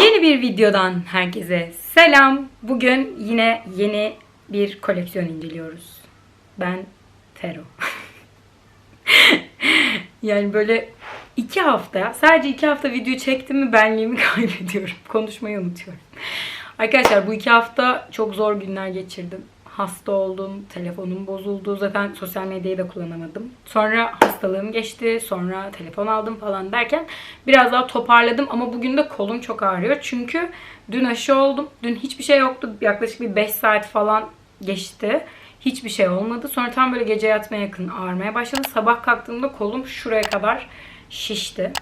Yeni bir videodan herkese selam. Bugün yine yeni bir koleksiyon inceliyoruz. Ben Fero. yani böyle iki hafta, sadece iki hafta video çektim mi benliğimi kaybediyorum. Konuşmayı unutuyorum. Arkadaşlar bu iki hafta çok zor günler geçirdim. Hasta oldum, telefonum bozuldu. Zaten sosyal medyayı da kullanamadım. Sonra hastalığım geçti, sonra telefon aldım falan derken biraz daha toparladım. Ama bugün de kolum çok ağrıyor. Çünkü dün aşı oldum. Dün hiçbir şey yoktu. Yaklaşık bir 5 saat falan geçti. Hiçbir şey olmadı. Sonra tam böyle gece yatmaya yakın ağrımaya başladı. Sabah kalktığımda kolum şuraya kadar şişti.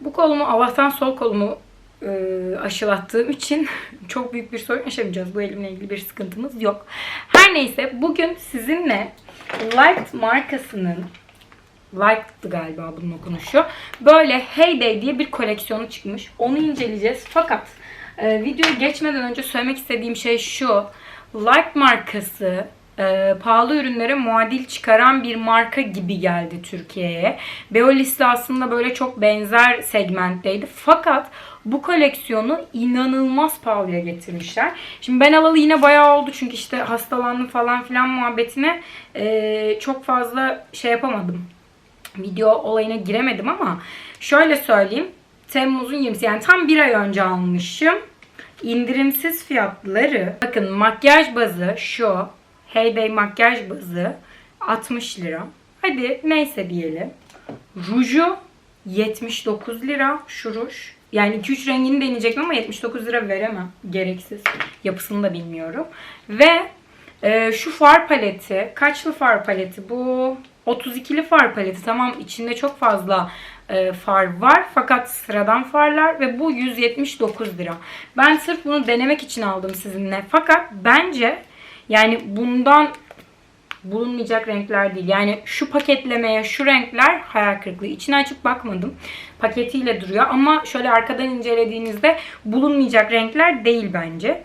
Bu kolumu Allah'tan sol kolumu aşılattığım için çok büyük bir sorun yaşamayacağız. Bu elimle ilgili bir sıkıntımız yok. Her neyse bugün sizinle Light markasının Light'tı galiba bunun okunuşu. Böyle Heyday diye bir koleksiyonu çıkmış. Onu inceleyeceğiz. Fakat e, geçmeden önce söylemek istediğim şey şu. Light markası e, pahalı ürünlere muadil çıkaran bir marka gibi geldi Türkiye'ye. Beolis'le aslında böyle çok benzer segmentteydi. Fakat bu koleksiyonu inanılmaz pahalıya getirmişler. Şimdi ben alalı yine bayağı oldu çünkü işte hastalandım falan filan muhabbetine e, çok fazla şey yapamadım. Video olayına giremedim ama şöyle söyleyeyim. Temmuz'un 20'si yani tam bir ay önce almışım. İndirimsiz fiyatları bakın makyaj bazı şu Heyday makyaj bazı 60 lira. Hadi neyse diyelim. Ruju 79 lira şu ruj. Yani 2-3 rengini deneyecektim ama 79 lira veremem. Gereksiz. Yapısını da bilmiyorum. Ve e, şu far paleti. Kaçlı far paleti? Bu 32'li far paleti. Tamam içinde çok fazla e, far var. Fakat sıradan farlar ve bu 179 lira. Ben sırf bunu denemek için aldım sizinle. Fakat bence yani bundan bulunmayacak renkler değil. Yani şu paketlemeye şu renkler hayal kırıklığı. İçini açıp bakmadım. Paketiyle duruyor ama şöyle arkadan incelediğinizde bulunmayacak renkler değil bence.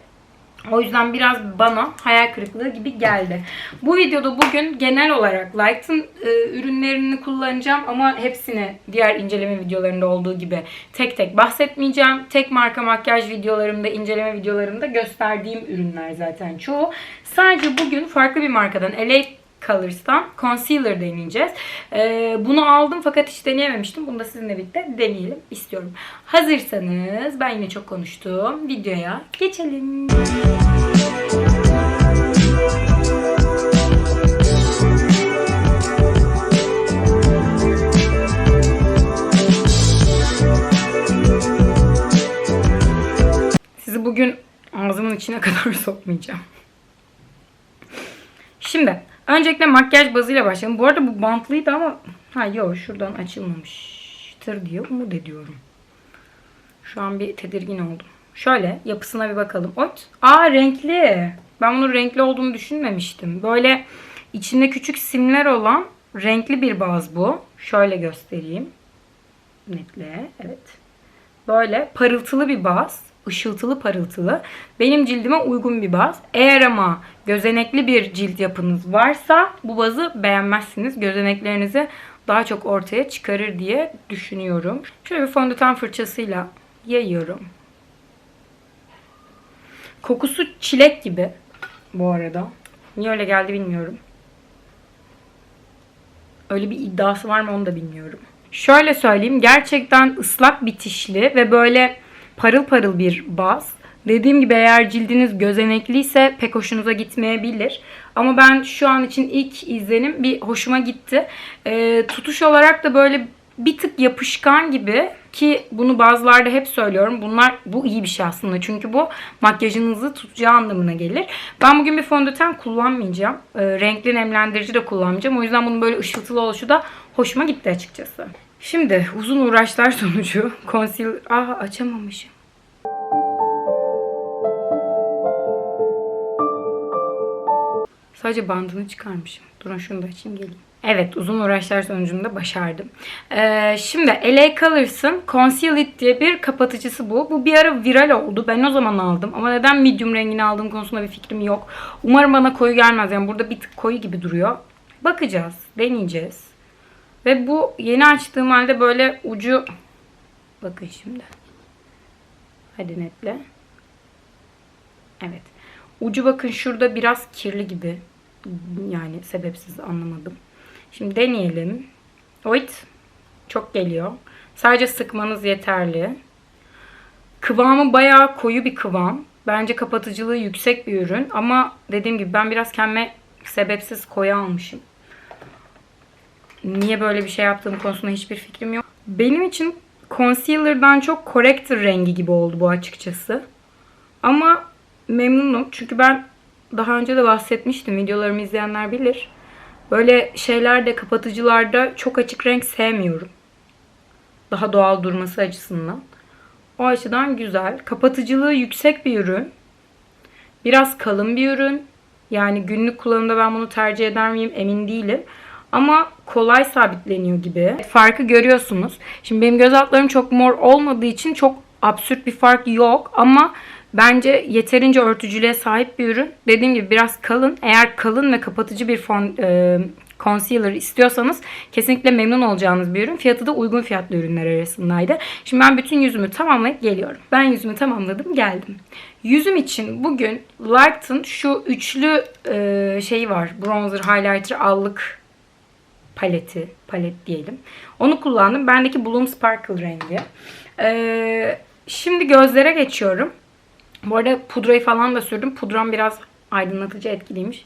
O yüzden biraz bana hayal kırıklığı gibi geldi. Bu videoda bugün genel olarak Light'ın e, ürünlerini kullanacağım ama hepsini diğer inceleme videolarında olduğu gibi tek tek bahsetmeyeceğim. Tek marka makyaj videolarımda, inceleme videolarımda gösterdiğim ürünler zaten çoğu. Sadece bugün farklı bir markadan LA Colors'tan concealer deneyeceğiz. Ee, bunu aldım fakat hiç deneyememiştim. Bunu da sizinle birlikte deneyelim istiyorum. Hazırsanız ben yine çok konuştum. Videoya geçelim. Sizi bugün ağzımın içine kadar sokmayacağım. Şimdi öncelikle makyaj bazıyla başlayalım. Bu arada bu bantlıydı ama ha yok şuradan açılmamıştır diye umut ediyorum. Şu an bir tedirgin oldum. Şöyle yapısına bir bakalım. Ot. Aa renkli. Ben bunun renkli olduğunu düşünmemiştim. Böyle içinde küçük simler olan renkli bir baz bu. Şöyle göstereyim. Netle. Evet. Böyle parıltılı bir baz. ışıltılı parıltılı. Benim cildime uygun bir baz. Eğer ama gözenekli bir cilt yapınız varsa bu bazı beğenmezsiniz. Gözeneklerinizi daha çok ortaya çıkarır diye düşünüyorum. Şöyle bir fondöten fırçasıyla yayıyorum. Kokusu çilek gibi bu arada. Niye öyle geldi bilmiyorum. Öyle bir iddiası var mı onu da bilmiyorum. Şöyle söyleyeyim gerçekten ıslak bitişli ve böyle parıl parıl bir baz. Dediğim gibi eğer cildiniz gözenekliyse pek hoşunuza gitmeyebilir. Ama ben şu an için ilk izlenim bir hoşuma gitti. Ee, tutuş olarak da böyle bir tık yapışkan gibi ki bunu bazılarda hep söylüyorum. Bunlar bu iyi bir şey aslında. Çünkü bu makyajınızı tutacağı anlamına gelir. Ben bugün bir fondöten kullanmayacağım. Ee, renkli nemlendirici de kullanmayacağım. O yüzden bunun böyle ışıltılı oluşu da hoşuma gitti açıkçası. Şimdi uzun uğraşlar sonucu concealer... Ah açamamışım. Sadece bandını çıkarmışım. Durun şunu da açayım geleyim. Evet uzun uğraşlar sonucunda başardım. Ee, şimdi LA Colors'ın Conceal It diye bir kapatıcısı bu. Bu bir ara viral oldu. Ben o zaman aldım. Ama neden medium rengini aldığım konusunda bir fikrim yok. Umarım bana koyu gelmez. Yani burada bir tık koyu gibi duruyor. Bakacağız. Deneyeceğiz. Ve bu yeni açtığım halde böyle ucu... Bakın şimdi. Hadi netle. Evet. Ucu bakın şurada biraz kirli gibi. Yani sebepsiz anlamadım. Şimdi deneyelim. Oyt. Çok geliyor. Sadece sıkmanız yeterli. Kıvamı bayağı koyu bir kıvam. Bence kapatıcılığı yüksek bir ürün. Ama dediğim gibi ben biraz kendime sebepsiz koyu almışım. Niye böyle bir şey yaptığım konusunda hiçbir fikrim yok. Benim için concealer'dan çok corrector rengi gibi oldu bu açıkçası. Ama memnunum. Çünkü ben daha önce de bahsetmiştim. Videolarımı izleyenler bilir. Böyle şeylerde, kapatıcılarda çok açık renk sevmiyorum. Daha doğal durması açısından. O açıdan güzel. Kapatıcılığı yüksek bir ürün. Biraz kalın bir ürün. Yani günlük kullanımda ben bunu tercih eder miyim emin değilim. Ama kolay sabitleniyor gibi. Farkı görüyorsunuz. Şimdi benim göz altlarım çok mor olmadığı için çok absürt bir fark yok. Ama bence yeterince örtücülüğe sahip bir ürün. Dediğim gibi biraz kalın. Eğer kalın ve kapatıcı bir fon, e, concealer istiyorsanız kesinlikle memnun olacağınız bir ürün. Fiyatı da uygun fiyatlı ürünler arasındaydı. Şimdi ben bütün yüzümü tamamlayıp geliyorum. Ben yüzümü tamamladım geldim. Yüzüm için bugün Lark'ın şu üçlü e, şeyi var. Bronzer, highlighter, allık paleti, palet diyelim. Onu kullandım. Bendeki Bloom Sparkle rengi. Ee, şimdi gözlere geçiyorum. Bu arada pudrayı falan da sürdüm. Pudram biraz aydınlatıcı etkiliymiş.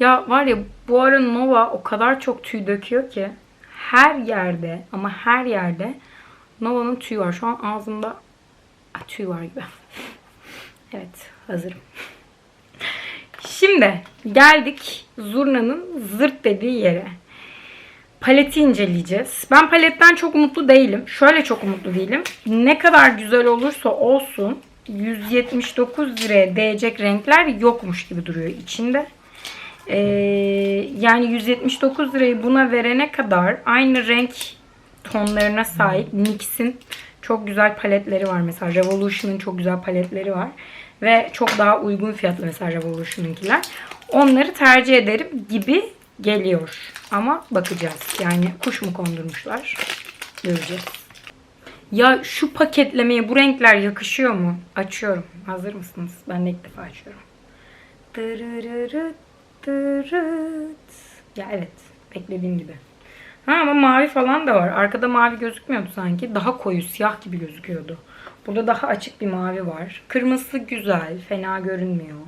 Ya var ya bu ara Nova o kadar çok tüy döküyor ki her yerde ama her yerde Nova'nın tüyü var. Şu an ağzımda ah, tüy var gibi. evet hazırım. Şimdi geldik Zurna'nın zırt dediği yere paleti inceleyeceğiz. Ben paletten çok umutlu değilim. Şöyle çok umutlu değilim. Ne kadar güzel olursa olsun 179 liraya değecek renkler yokmuş gibi duruyor içinde. Ee, yani 179 lirayı buna verene kadar aynı renk tonlarına sahip NYX'in çok güzel paletleri var. Mesela Revolution'ın çok güzel paletleri var. Ve çok daha uygun fiyatlı mesela Revolution'ınkiler. Onları tercih ederim gibi geliyor. Ama bakacağız. Yani kuş mu kondurmuşlar? Göreceğiz. Ya şu paketlemeye bu renkler yakışıyor mu? Açıyorum. Hazır mısınız? Ben de ilk defa açıyorum. Ya evet. Beklediğim gibi. Ha ama mavi falan da var. Arkada mavi gözükmüyordu sanki. Daha koyu siyah gibi gözüküyordu. Burada daha açık bir mavi var. Kırmızısı güzel. Fena görünmüyor.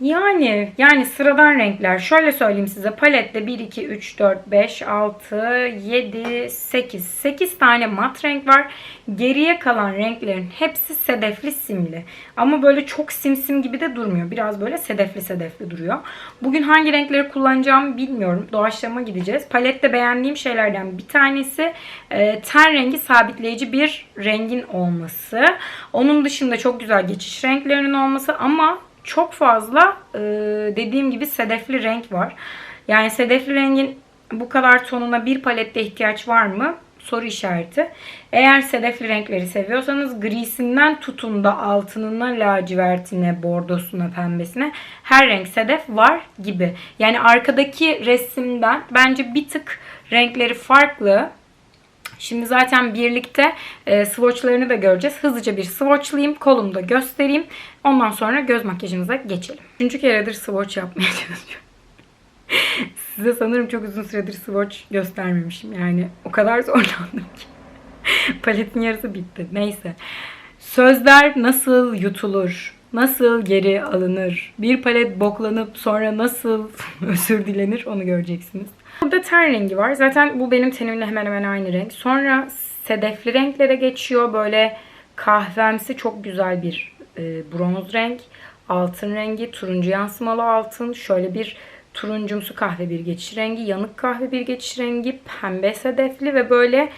Yani yani sıradan renkler. Şöyle söyleyeyim size. Palette 1, 2, 3, 4, 5, 6, 7, 8. 8 tane mat renk var. Geriye kalan renklerin hepsi sedefli simli. Ama böyle çok simsim gibi de durmuyor. Biraz böyle sedefli sedefli duruyor. Bugün hangi renkleri kullanacağımı bilmiyorum. Doğaçlama gideceğiz. Palette beğendiğim şeylerden bir tanesi e, ten rengi sabitleyici bir rengin olması. Onun dışında çok güzel geçiş renklerinin olması ama çok fazla e, dediğim gibi sedefli renk var. Yani sedefli rengin bu kadar tonuna bir palette ihtiyaç var mı? Soru işareti. Eğer sedefli renkleri seviyorsanız grisinden tutun da altınına, lacivertine, bordosuna, pembesine her renk sedef var gibi. Yani arkadaki resimden bence bir tık renkleri farklı. Şimdi zaten birlikte e, swatchlarını da göreceğiz. Hızlıca bir swatchlayayım. Kolumda göstereyim. Ondan sonra göz makyajımıza geçelim. Üçüncü keredir swatch yapmaya çalışıyorum. Size sanırım çok uzun süredir swatch göstermemişim. Yani o kadar zorlandım ki. Paletin yarısı bitti. Neyse. Sözler nasıl yutulur? Nasıl geri alınır? Bir palet boklanıp sonra nasıl özür dilenir onu göreceksiniz. Burada ten rengi var. Zaten bu benim tenimle hemen hemen aynı renk. Sonra sedefli renklere geçiyor. Böyle kahvemsi çok güzel bir e, bronz renk. Altın rengi, turuncu yansımalı altın. Şöyle bir turuncumsu kahve bir geçiş rengi. Yanık kahve bir geçiş rengi. Pembe sedefli ve böyle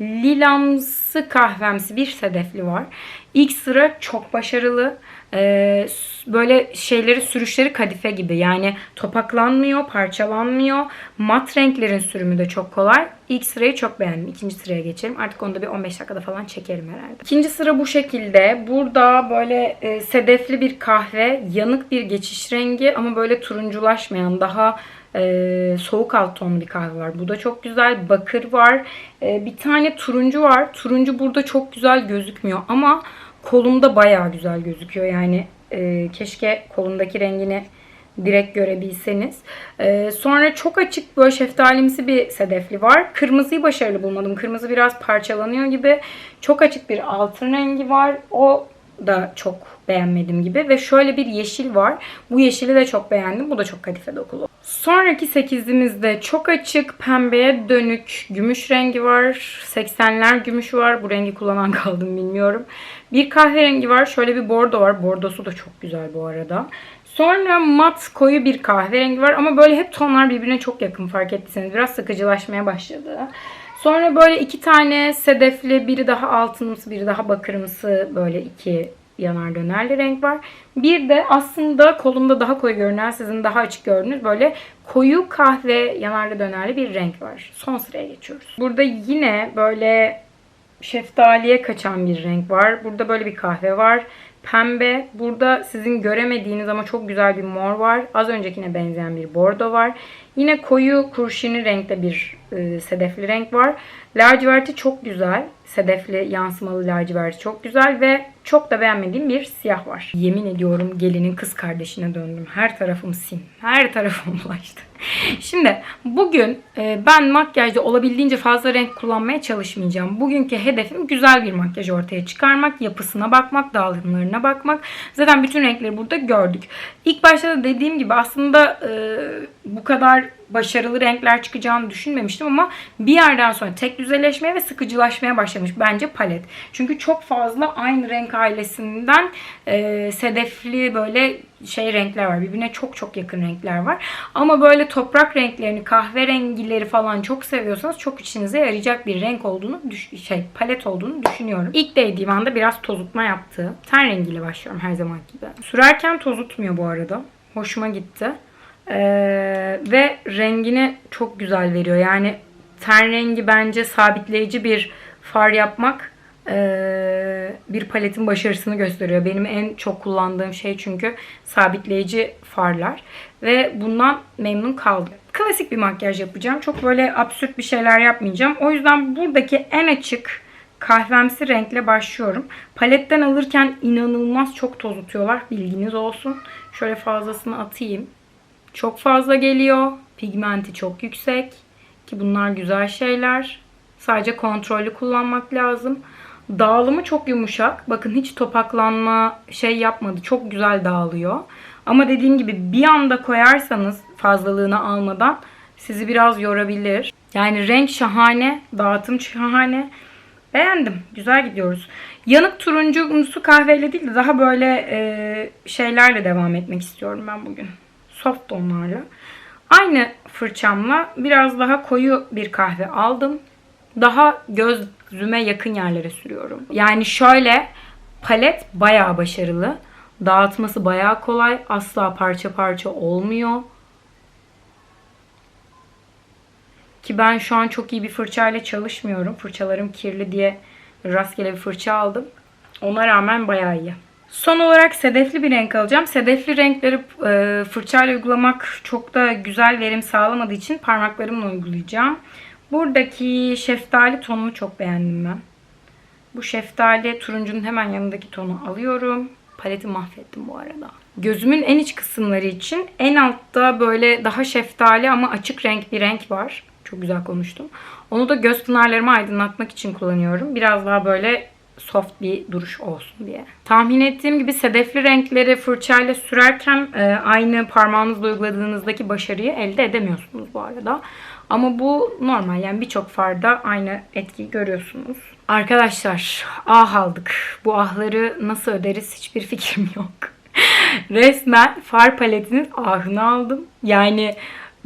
lilamsı kahvemsi bir sedefli var. İlk sıra çok başarılı. Ee, böyle şeyleri sürüşleri kadife gibi yani topaklanmıyor, parçalanmıyor. Mat renklerin sürümü de çok kolay. İlk sırayı çok beğendim. İkinci sıraya geçelim. Artık onu da bir 15 dakikada falan çekerim herhalde. İkinci sıra bu şekilde. Burada böyle e, sedefli bir kahve, yanık bir geçiş rengi ama böyle turunculaşmayan, daha Ee, soğuk alt tonlu bir kahve var. Bu da çok güzel. Bakır var. Ee, bir tane turuncu var. Turuncu burada çok güzel gözükmüyor ama kolumda bayağı güzel gözüküyor. Yani e, keşke kolumdaki rengini direkt görebilseniz. Ee, sonra çok açık böyle şeftalimsi bir sedefli var. Kırmızıyı başarılı bulmadım. Kırmızı biraz parçalanıyor gibi. Çok açık bir altın rengi var. O da çok beğenmedim gibi. Ve şöyle bir yeşil var. Bu yeşili de çok beğendim. Bu da çok kadife dokulu. Sonraki sekizimizde çok açık pembeye dönük gümüş rengi var. 80'ler gümüş var. Bu rengi kullanan kaldım bilmiyorum. Bir kahverengi var. Şöyle bir bordo var. Bordosu da çok güzel bu arada. Sonra mat koyu bir kahverengi var ama böyle hep tonlar birbirine çok yakın fark ettiyseniz. Biraz sıkıcılaşmaya başladı. Sonra böyle iki tane sedefli, biri daha altınımsı, biri daha bakırımsı böyle iki yanar dönerli renk var. Bir de aslında kolumda daha koyu görünen, sizin daha açık gördüğünüz böyle koyu kahve yanarlı dönerli bir renk var. Son sıraya geçiyoruz. Burada yine böyle şeftaliye kaçan bir renk var. Burada böyle bir kahve var. Pembe. Burada sizin göremediğiniz ama çok güzel bir mor var. Az öncekine benzeyen bir bordo var. Yine koyu kurşuni renkte bir e, sedefli renk var. Laciverti çok güzel. Sedefli yansımalı laciverti çok güzel ve çok da beğenmediğim bir siyah var. Yemin ediyorum gelinin kız kardeşine döndüm. Her tarafım sim. Her tarafım bulaştı. Şimdi bugün e, ben makyajda olabildiğince fazla renk kullanmaya çalışmayacağım. Bugünkü hedefim güzel bir makyaj ortaya çıkarmak, yapısına bakmak, dağılımlarına bakmak. Zaten bütün renkleri burada gördük. İlk başta da dediğim gibi aslında e, bu kadar başarılı renkler çıkacağını düşünmemiştim ama bir yerden sonra tek düzeleşmeye ve sıkıcılaşmaya başlamış bence palet. Çünkü çok fazla aynı renk ailesinden e, sedefli böyle şey renkler var. Birbirine çok çok yakın renkler var. Ama böyle toprak renklerini, kahverengileri falan çok seviyorsanız çok içinize yarayacak bir renk olduğunu, şey palet olduğunu düşünüyorum. İlk değdiğim anda biraz tozutma yaptı. Ten rengiyle başlıyorum her zaman gibi. Sürerken tozutmuyor bu arada. Hoşuma gitti. Ee, ve rengini çok güzel veriyor. Yani ten rengi bence sabitleyici bir far yapmak bir paletin başarısını gösteriyor. Benim en çok kullandığım şey çünkü sabitleyici farlar. Ve bundan memnun kaldım. Klasik bir makyaj yapacağım. Çok böyle absürt bir şeyler yapmayacağım. O yüzden buradaki en açık kahvemsi renkle başlıyorum. Paletten alırken inanılmaz çok tozutuyorlar. Bilginiz olsun. Şöyle fazlasını atayım. Çok fazla geliyor. Pigmenti çok yüksek. Ki bunlar güzel şeyler. Sadece kontrollü kullanmak lazım. Dağılımı çok yumuşak. Bakın hiç topaklanma şey yapmadı. Çok güzel dağılıyor. Ama dediğim gibi bir anda koyarsanız fazlalığını almadan sizi biraz yorabilir. Yani renk şahane, dağıtım şahane. Beğendim. Güzel gidiyoruz. Yanık turuncumsu kahveyle değil de daha böyle e, şeylerle devam etmek istiyorum ben bugün. Soft tonlarla. Aynı fırçamla biraz daha koyu bir kahve aldım. Daha gözüme yakın yerlere sürüyorum. Yani şöyle palet bayağı başarılı. Dağıtması bayağı kolay. Asla parça parça olmuyor. Ki ben şu an çok iyi bir fırçayla çalışmıyorum. Fırçalarım kirli diye rastgele bir fırça aldım. Ona rağmen bayağı iyi. Son olarak sedefli bir renk alacağım. Sedefli renkleri e, fırçayla uygulamak çok da güzel verim sağlamadığı için parmaklarımla uygulayacağım. Buradaki şeftali tonunu çok beğendim ben. Bu şeftali turuncunun hemen yanındaki tonu alıyorum. Paleti mahvettim bu arada. Gözümün en iç kısımları için en altta böyle daha şeftali ama açık renk bir renk var. Çok güzel konuştum. Onu da göz pınarlarımı aydınlatmak için kullanıyorum. Biraz daha böyle soft bir duruş olsun diye. Tahmin ettiğim gibi sedefli renkleri fırçayla sürerken e, aynı parmağınızla uyguladığınızdaki başarıyı elde edemiyorsunuz bu arada. Ama bu normal yani birçok farda aynı etkiyi görüyorsunuz. Arkadaşlar ah aldık. Bu ahları nasıl öderiz hiçbir fikrim yok. Resmen far paletinin ahını aldım. Yani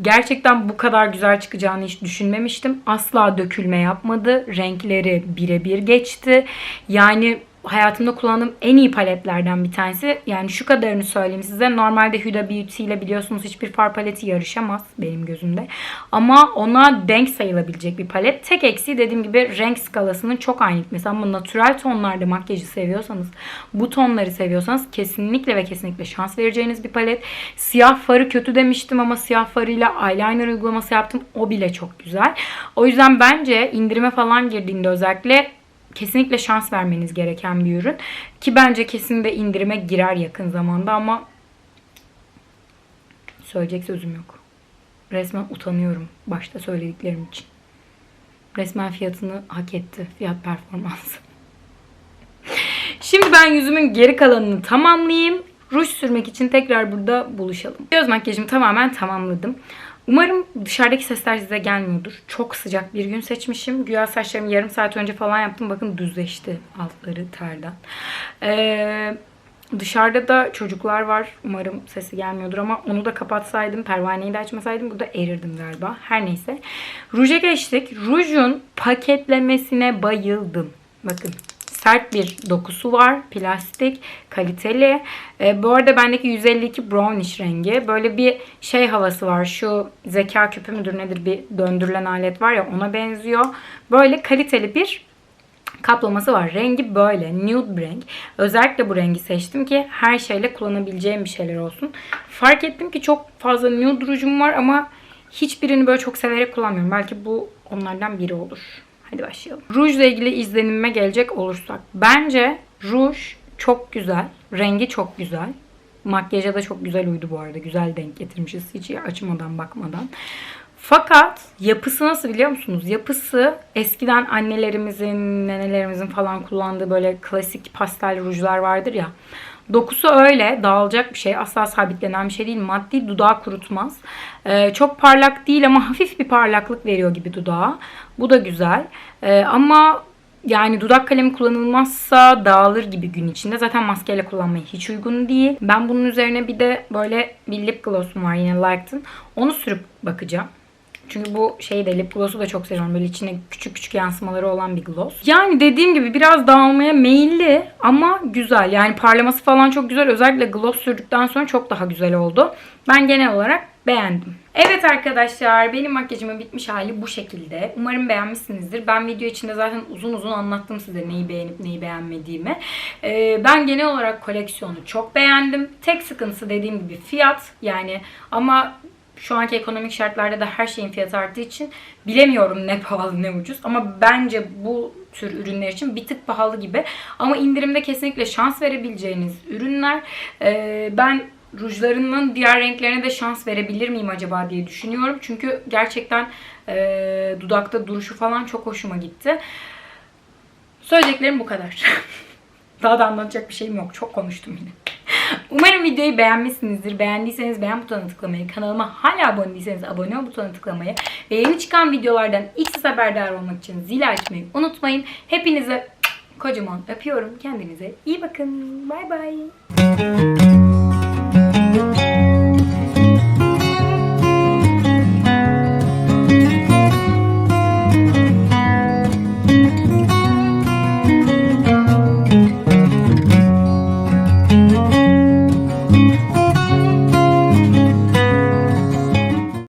gerçekten bu kadar güzel çıkacağını hiç düşünmemiştim. Asla dökülme yapmadı. Renkleri birebir geçti. Yani hayatımda kullandığım en iyi paletlerden bir tanesi. Yani şu kadarını söyleyeyim size. Normalde Huda Beauty ile biliyorsunuz hiçbir far paleti yarışamaz benim gözümde. Ama ona denk sayılabilecek bir palet. Tek eksiği dediğim gibi renk skalasının çok aynı gitmesi. Ama natural tonlarda makyajı seviyorsanız, bu tonları seviyorsanız kesinlikle ve kesinlikle şans vereceğiniz bir palet. Siyah farı kötü demiştim ama siyah farıyla eyeliner uygulaması yaptım. O bile çok güzel. O yüzden bence indirime falan girdiğinde özellikle kesinlikle şans vermeniz gereken bir ürün. Ki bence kesin de indirime girer yakın zamanda ama söyleyecek sözüm yok. Resmen utanıyorum başta söylediklerim için. Resmen fiyatını hak etti. Fiyat performansı. Şimdi ben yüzümün geri kalanını tamamlayayım. Ruj sürmek için tekrar burada buluşalım. Göz makyajımı tamamen tamamladım. Umarım dışarıdaki sesler size gelmiyordur. Çok sıcak bir gün seçmişim. Güya saçlarımı yarım saat önce falan yaptım. Bakın düzleşti altları terden. Ee, dışarıda da çocuklar var. Umarım sesi gelmiyordur ama onu da kapatsaydım, pervaneyi de açmasaydım burada erirdim galiba. Her neyse. Ruja geçtik. Rujun paketlemesine bayıldım. Bakın sert bir dokusu var. Plastik, kaliteli. Ee, bu arada bendeki 152 brownish rengi. Böyle bir şey havası var. Şu zeka küpü müdür nedir bir döndürülen alet var ya ona benziyor. Böyle kaliteli bir kaplaması var. Rengi böyle. Nude bir renk. Özellikle bu rengi seçtim ki her şeyle kullanabileceğim bir şeyler olsun. Fark ettim ki çok fazla nude rujum var ama hiçbirini böyle çok severek kullanmıyorum. Belki bu onlardan biri olur. Hadi başlayalım. Rujla ilgili izlenimime gelecek olursak. Bence ruj çok güzel. Rengi çok güzel. Makyaja da çok güzel uydu bu arada. Güzel denk getirmişiz. Hiç açmadan bakmadan. Fakat yapısı nasıl biliyor musunuz? Yapısı eskiden annelerimizin, nenelerimizin falan kullandığı böyle klasik pastel rujlar vardır ya. Dokusu öyle dağılacak bir şey. Asla sabitlenen bir şey değil. Maddi dudağı kurutmaz. Ee, çok parlak değil ama hafif bir parlaklık veriyor gibi dudağa. Bu da güzel. Ee, ama yani dudak kalemi kullanılmazsa dağılır gibi gün içinde. Zaten maskeyle kullanmaya hiç uygun değil. Ben bunun üzerine bir de böyle bir lip gloss'um var yine Like'ın. Onu sürüp bakacağım. Çünkü bu şey de lip gloss'u da çok seviyorum. Böyle içine küçük küçük yansımaları olan bir gloss. Yani dediğim gibi biraz dağılmaya meyilli ama güzel. Yani parlaması falan çok güzel. Özellikle gloss sürdükten sonra çok daha güzel oldu. Ben genel olarak beğendim. Evet arkadaşlar benim makyajımın bitmiş hali bu şekilde. Umarım beğenmişsinizdir. Ben video içinde zaten uzun uzun anlattım size neyi beğenip neyi beğenmediğimi. Ee, ben genel olarak koleksiyonu çok beğendim. Tek sıkıntısı dediğim gibi fiyat. Yani ama şu anki ekonomik şartlarda da her şeyin fiyatı arttığı için bilemiyorum ne pahalı ne ucuz. Ama bence bu tür ürünler için bir tık pahalı gibi. Ama indirimde kesinlikle şans verebileceğiniz ürünler. Ee, ben rujlarının diğer renklerine de şans verebilir miyim acaba diye düşünüyorum. Çünkü gerçekten e, dudakta duruşu falan çok hoşuma gitti. Söyleyeceklerim bu kadar. Daha da anlatacak bir şeyim yok. Çok konuştum yine. Umarım videoyu beğenmişsinizdir. Beğendiyseniz beğen butonuna tıklamayı, kanalıma hala abone değilseniz abone ol butonuna tıklamayı ve yeni çıkan videolardan ilk siz haberdar olmak için zil açmayı unutmayın. Hepinize kocaman öpüyorum. Kendinize iyi bakın. Bay bay.